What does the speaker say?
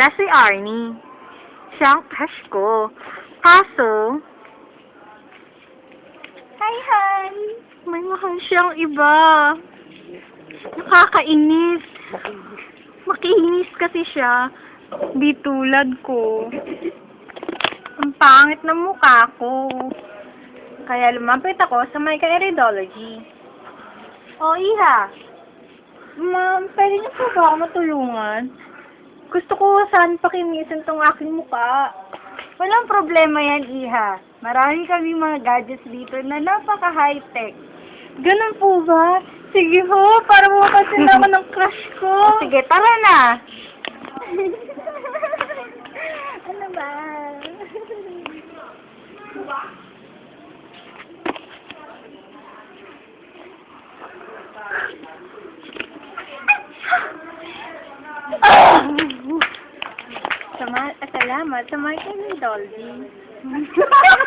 siya si Arnie. Siya ang crush ko. Kaso, Hi, Han! may mahal siyang iba. Nakakainis. Makinis kasi siya. Di tulad ko. Ang pangit ng mukha ko. Kaya lumapit ako sa may iridology. O, Iha. Ma'am, pwede niyo po ba ako matulungan? Gusto ko saan pakinisin tong aking mukha. Walang problema yan, Iha. Marami kami mga gadgets dito na napaka-high-tech. Ganun po ba? Sige ho, para mapapansin naman ng crush ko. Sige, tara na! ano ba? Sama, salamat sa mga Dolby.